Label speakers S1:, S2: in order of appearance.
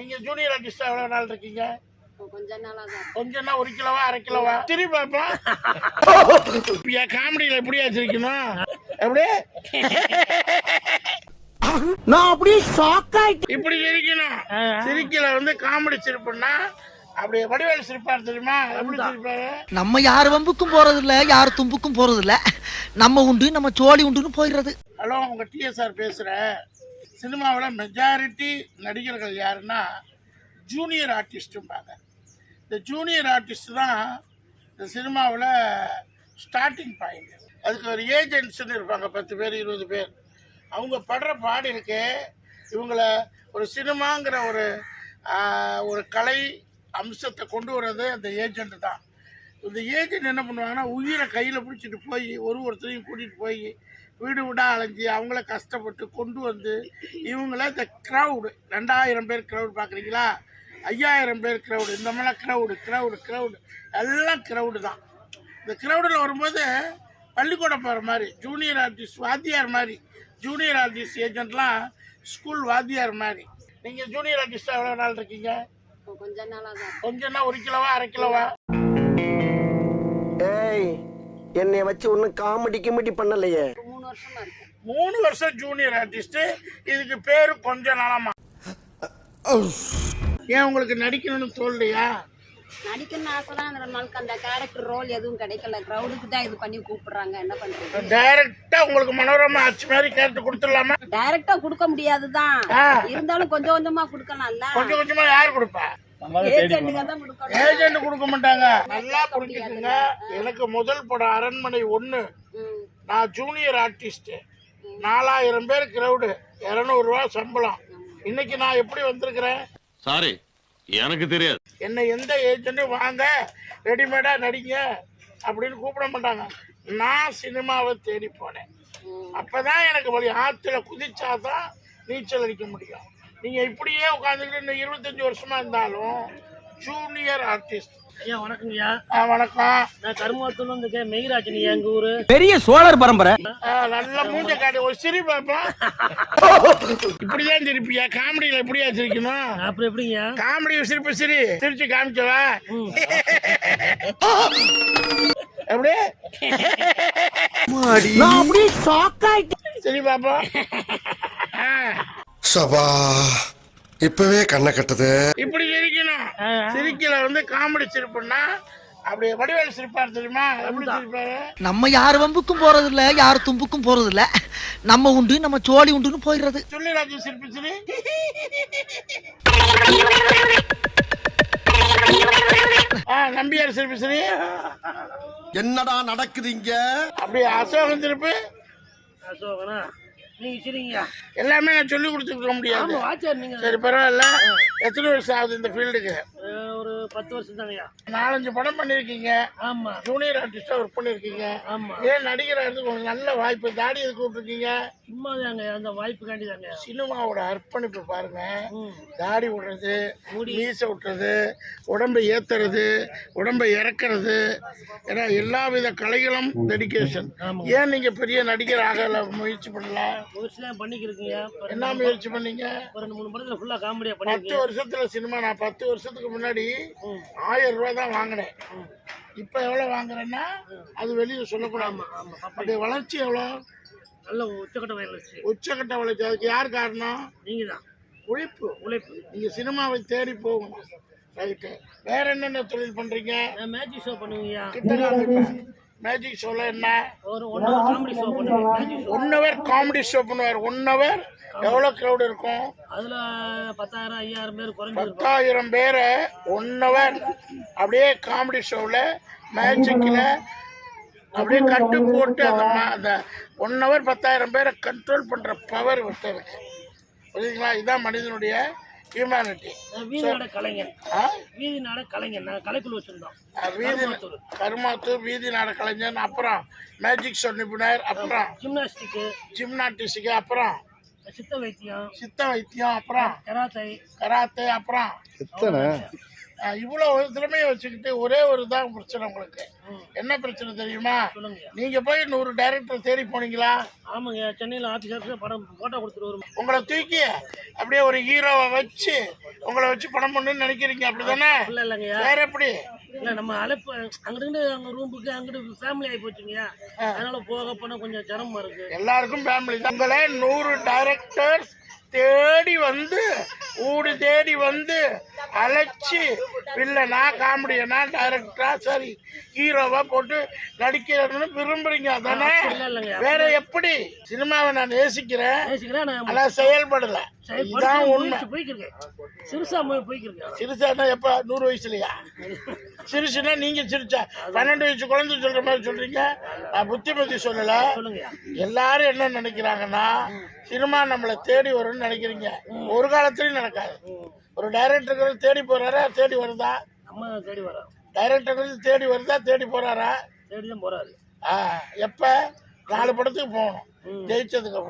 S1: நீங்க ஜூனியர் ஆர்டிஸ்டா எவ்வளவு நாள் இருக்கீங்க?
S2: கொஞ்ச நாளா தான்
S1: கொஞ்சம்னா ஒரு கிலோவா அரை கிலோவா? சரி பாப்பா என் காமெடியில எப்படியா சிரிக்கணும் எப்படி?
S3: நான் அப்படியே ஷாக் ஆயிட்டேன்.
S1: இப்படி சிரிக்கணும். சிரிக்கல வந்து காமெடி சிரிப்புன்னா அப்படி வடிவேல் சிரிப்பார் தெரியுமா? எப்படி சிரிப்பாரு?
S3: நம்ம யார் வம்புக்கும் போறது இல்ல யார் தும்புக்கும் போறது இல்ல நம்ம உண்டு நம்ம சோழி உண்டுன்னு போயிடுறது.
S1: ஹலோ உங்க டிஎஸ்ஆர் பேசுறேன். சினிமாவில் மெஜாரிட்டி நடிகர்கள் யாருன்னா ஜூனியர் ஆர்டிஸ்ட்டும்பாங்க இந்த ஜூனியர் ஆர்டிஸ்ட் தான் இந்த சினிமாவில் ஸ்டார்டிங் பாயிண்ட் அதுக்கு ஒரு ஏஜென்ட்ஸ்னு இருப்பாங்க பத்து பேர் இருபது பேர். அவங்க படுற பாடு இருக்கே இவங்கள ஒரு சினிமாங்கிற ஒரு ஒரு கலை அம்சத்தை கொண்டு வர்றது அந்த ஏஜென்ட் தான். இந்த ஏஜென்ட் என்ன பண்ணுவாங்கன்னா உயிரை கையில் பிடிச்சிட்டு போய் ஒரு ஒருத்தரையும் கூட்டிகிட்டு போய் வீடு வீடா அலைஞ்சி அவங்கள கஷ்டப்பட்டு கொண்டு வந்து இவங்கள இந்த க்ரௌடு ரெண்டாயிரம் பேர் க்ரௌடு பார்க்குறீங்களா? ஐயாயிரம் பேர் க்ரௌடு இந்த மாதிரிலாம் க்ரௌடு க்ரௌடு க்ரௌடு எல்லாம் க்ரௌடு தான். இந்த க்ரௌடில் வரும்போது பள்ளிக்கூடம் போகிற மாதிரி ஜூனியர் ஆர்டிஸ்ட் வாத்தியார் மாதிரி ஜூனியர் ஆர்டிஸ்ட் ஏஜென்ட்லாம் ஸ்கூல் வாத்தியார் மாதிரி. நீங்கள் ஜூனியர் ஆர்டிஸ்டாக எவ்வளோ நாள் இருக்கீங்க?
S2: கொஞ்ச நாளா தான்.
S1: கொஞ்சம்னா ஒரு கிலோவா அரை கிலோவா?
S4: ஏய் என்னைய வச்சு ஒன்னும் காமெடி கிமெடி பண்ணலையே.
S2: மூணு வருஷமா
S1: ஜூனியர் ஆர்டிஸ்ட் இதுக்கு பேரு கொஞ்ச நாளாமா. ஏன் உங்களுக்கு நடிக்கணும்னு தோல்லையா?
S2: நடிக்கணும்னு ஆசை தான் அந்த நாளுக்கு அந்த கேரக்டர் ரோல் எதுவும் கிடைக்கல. க்ரௌடுக்கு தான் இது பண்ணி கூப்பிடுறாங்க. என்ன பண்றது?
S1: டைரக்டா உங்களுக்கு மனோரமா ஆச்சு மாதிரி கேட்டு கொடுத்துடலாமா?
S2: டைரக்டா கொடுக்க முடியாது தான். இருந்தாலும் கொஞ்சம் கொஞ்சமா கொடுக்கலாம்ல.
S1: கொஞ்சம் கொஞ்சமா யார் கொடுப்பா?
S2: ஏஜென்ட்டுங்க தான் கொடுக்கணும்.
S1: ஏஜென்ட் கொடுக்க மாட்டாங்க. நல்லா புரிஞ்சுக்கோங்க எனக்கு முதல் படம் அரண்மனை ஒண்ணு. நான் ஜூனியர் ஆர்டிஸ்ட் நாலாயிரம் பேர் கிரவுடு இரநூறுவா சம்பளம். இன்னைக்கு நான் எப்படி வந்திருக்கிறேன்?
S5: சாரி எனக்கு தெரியாது.
S1: என்னை எந்த ஏஜென்ட்டும் வாங்க ரெடிமேடா நடிங்க அப்படின்னு கூப்பிட மாட்டாங்க. நான் சினிமாவை தேடி போனேன். அப்பதான் எனக்கு வழி ஆத்துல குதிச்சாதான் நீச்சல் அடிக்க முடியும். நீங்க இப்படியே உட்காந்துக்கிட்டு இன்னும் இருபத்தஞ்சு வருஷமா இருந்தாலும் ஜூனியர் ஆர்டிஸ்ட்
S6: ஐயா வணக்கங்கய்யா
S1: வணக்கம்.
S6: நான் கருமாத்தூர்ல இருந்து மெய்ராஜன் எங்க ஊரு?
S3: பெரிய சோழர் பரம்பரை.
S1: நல்ல மூஞ்ச காட்டு ஒரு சிரி பாப்பா இப்படிதான் சிரிப்பியா? காமெடியில எப்படியா சிரிக்கணும்
S6: அப்புறம் எப்படிங்கய்யா?
S1: காமெடி சிரிப்பு சிரி. சிரிச்சு காமிச்சவா எப்படி?
S3: நான் அப்படியே ஷாக் ஆயிட்டேன்.
S1: சரி பாப்பா
S7: சபா. இப்பவே கண்ணை கட்டுது.
S1: இப்படி சிரிக்கணும். சிரிக்கல வந்து காமெடி சிரிப்புன்னா அப்படி வடிவேல் சிரிப்பார் தெரியுமா? எப்படி சிரிப்பாரு?
S3: நம்ம யார் வம்புக்கும் போறது இல்ல யார் தும்புக்கும் போறது இல்ல நம்ம உண்டு நம்ம சோழி உண்டுன்னு போயிடுறது.
S1: சொல்லி ராஜு சிரிப்பு சிரி. ஆ நம்பியார் சிரிப்பு சிரி.
S7: என்னடா நடக்குது இங்க?
S1: அப்படி அசோகன் சிரிப்பு.
S6: அசோகனா?
S1: எல்லாமே நான் சொல்லி கொடுத்துருக்க முடியாது. சரி பரவாயில்ல. எத்தனை வருஷம் ஆகுது இந்த ஃபீல்டுக்கு?
S6: ஒரு பத்து வருஷம் தாங்கய்யா
S1: நாலஞ்சு படம் பண்ணியிருக்கீங்க
S6: ஆமா.
S1: ஜூனியர் ஆர்டிஸ்டா ஒர்க் பண்ணியிருக்கீங்க
S6: ஆமா.
S1: ஏன் நடிகராக இருந்து உங்களுக்கு நல்ல வாய்ப்பு தாடி எதுக்கு விட்டுருக்கீங்க?
S6: சும்மா தாங்க அந்த வாய்ப்புக்காண்டி தாங்க
S1: சினிமாவோட அர்ப்பணிப்பு பாருங்க. தாடி விடுறது மீசை விட்டுறது உடம்பை ஏத்துறது உடம்பை இறக்குறது. ஏன்னா எல்லா வித கலைகளும் டெடிகேஷன் ஏன் நீங்க பெரிய நடிகர் ஆகல முயற்சி பண்ணல?
S6: முயற்சி தான் பண்ணிக்கிருக்கீங்க. ஒரு
S1: என்ன முயற்சி பண்ணீங்க?
S6: ஒரு ரெண்டு மூணு படத்துல ஃபுல்லா காமெடியா
S1: பத்து
S6: பண்ணிருக்கீங்க.
S1: வருஷத்துல சினிமா நான் பத்து வருஷத்துக்கு முன்னாடி ஆயிரம் ரூபாய் தான் வாங்கினேன். இப்ப எவ்வளவு வாங்குறேன்னா அது வெளியே சொல்லக்கூடாது. அப்படி. வளர்ச்சி எவ்வளவு
S6: நல்ல உச்சக்கட்ட வயலன்ஸ்
S1: உச்சக்கட்ட வளர்ச்சி. அதுக்கு யார் காரணம்?
S6: நீங்க தான்
S1: உழைப்பு.
S6: உழைப்பு.
S1: நீங்க சினிமாவை தேடி போகணும். ரைட்டு. வேற என்னென்ன தொழில் பண்றீங்க?
S6: நான் மேஜிக் ஷோ பண்ணுவீங்கய்யா.
S1: மேஜிக் ஷோல என்ன?
S6: ஒரு ஒன் ஹவர் காமெடி ஷோ
S1: பண்ணுவார். ஒன் ஹவர் எவ்வளவு க்ரௌட் இருக்கும்?
S6: அதுல பத்தாயிரம் ஐயாயிரம் பேர்
S1: பத்தாயிரம் பேரை ஒன் ஹவர் அப்படியே காமெடி ஷோவில் மேஜிக்கில் அப்படியே கட்டு போட்டு அந்த அந்த ஒன் ஹவர் பத்தாயிரம் பேரை கண்ட்ரோல் பண்ணுற பவர் இருக்கு புரியுதுங்களா? இதுதான் மனிதனுடைய ஹியூமனிட்டி
S6: வீதி நாட கலைஞர்
S1: ஆ?
S6: வீதி நாட கலைஞர் நாங்கள் கலைக்குழு வச்சிருந்தோம்.
S1: வீதி கருமாத்தூர். வீதி நாட கலைஞர் அப்புறம் மேஜிக் ஷோ நிபுணர் அப்புறம்
S6: ஜிம்னாஸ்டிக்கு
S1: ஜிம்னாட்டிஸுக்கு அப்புறம்
S6: சித்த வைத்தியம்
S1: சித்த வைத்தியம் அப்புறம்
S6: கராத்தை.
S1: கராத்தே அப்புறம் இவ்வளவு திறமையை வச்சுக்கிட்டு ஒரே ஒரு தான் பிரச்சனை உங்களுக்கு. என்ன பிரச்சனை தெரியுமா? நீங்க போய் நூறு டைரக்டர் தேடி போனீங்களா?
S6: ஆமாங்க சென்னையில் ஆஃபீஸ் ஆஃபீஸில் படம் ஃபோட்டோ கொடுத்துட்டு வரும்
S1: உங்களை தூக்கி அப்படியே ஒரு ஹீரோவை வச்சு உங்களை வச்சு படம் பண்ணணும்னு நினைக்கிறீங்க அப்படிதானே?
S6: இல்லை இல்லைங்கய்யா
S1: வேற எப்படி?
S6: இல்லை நம்ம அழைப்பு அங்கிட்டு அங்கே ரூமுக்கு அங்கிட்டு ஃபேமிலி ஆகி போச்சுங்கய்யா அதனால போக போனால் கொஞ்சம் சிரமமா இருக்கு.
S1: எல்லாருக்கும் ஃபேமிலி தான். உங்களை நூறு டைரக்டர்ஸ் தேடி வந்து ஊடு தேடி வந்து அழைச்சி இல்லைனா காமெடியனா டைரக்டரா சரி ஹீரோவா போட்டு நடிக்கிறதுன்னு விரும்புறீங்க அதானே? வேற எப்படி? சினிமாவை நான் நேசிக்கிறேன்.
S6: பேசிக்கிறேன் நான்
S1: ஆனா செயல்படல. இதுதான் உண்மை.
S6: சிறுசா போய் போய்க்கிருக்கேன்.
S1: சிறுசானா எப்ப? நூறு வயசுலயா? சிறுசுனா நீங்க சிரிச்சா. பன்னெண்டு வயசு குழந்தை சொல்ற மாதிரி சொல்றீங்க? புத்திமதி சொல்லல.
S6: சொல்லுங்கய்யா
S1: எல்லாரும் என்ன நினைக்கிறாங்கன்னா சினிமா நம்மளை தேடி வரும்னு நினைக்கிறீங்க. ஒரு காலத்துலயும் நடக்காது. ஒரு டைரக்டர்கள் தேடி போறாரா தேடி வருதா?
S6: நம்ம தேடி வரோம்
S1: டைரக்டர்கள் தேடி வருதா தேடி போறாரா?
S6: தேடி தான் போறாரு
S1: எப்ப? நாலு படத்துக்கு போகணும். ஜெயிச்சதுக்கு